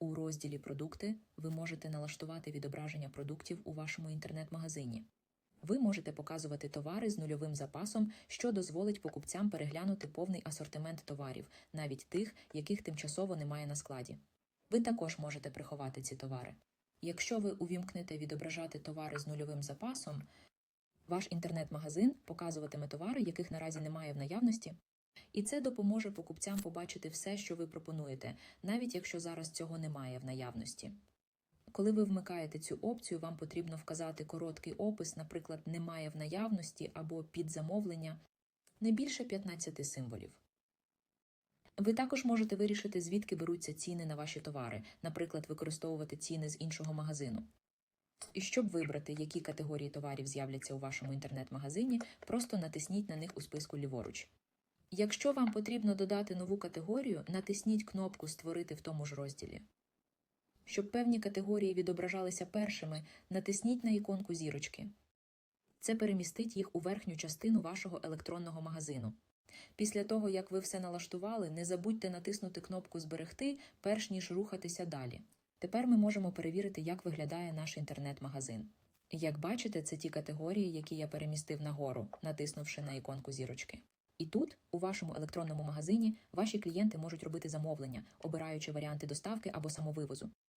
У розділі Продукти ви можете налаштувати відображення продуктів у вашому інтернет-магазині. Ви можете показувати товари з нульовим запасом, що дозволить покупцям переглянути повний асортимент товарів, навіть тих, яких тимчасово немає на складі. Ви також можете приховати ці товари. Якщо ви увімкнете відображати товари з нульовим запасом, ваш інтернет-магазин показуватиме товари, яких наразі немає в наявності, і це допоможе покупцям побачити все, що ви пропонуєте, навіть якщо зараз цього немає в наявності. Коли ви вмикаєте цю опцію, вам потрібно вказати короткий опис, наприклад, немає в наявності або під замовлення, не більше 15 символів. Ви також можете вирішити, звідки беруться ціни на ваші товари, наприклад, використовувати ціни з іншого магазину. І щоб вибрати, які категорії товарів з'являться у вашому інтернет-магазині, просто натисніть на них у списку ліворуч. Якщо вам потрібно додати нову категорію, натисніть кнопку Створити в тому ж розділі. Щоб певні категорії відображалися першими, натисніть на іконку зірочки. Це перемістить їх у верхню частину вашого електронного магазину. Після того, як ви все налаштували, не забудьте натиснути кнопку Зберегти, перш ніж рухатися далі. Тепер ми можемо перевірити, як виглядає наш інтернет-магазин. Як бачите, це ті категорії, які я перемістив нагору, натиснувши на іконку зірочки. І тут, у вашому електронному магазині, ваші клієнти можуть робити замовлення, обираючи варіанти доставки або самовивозу.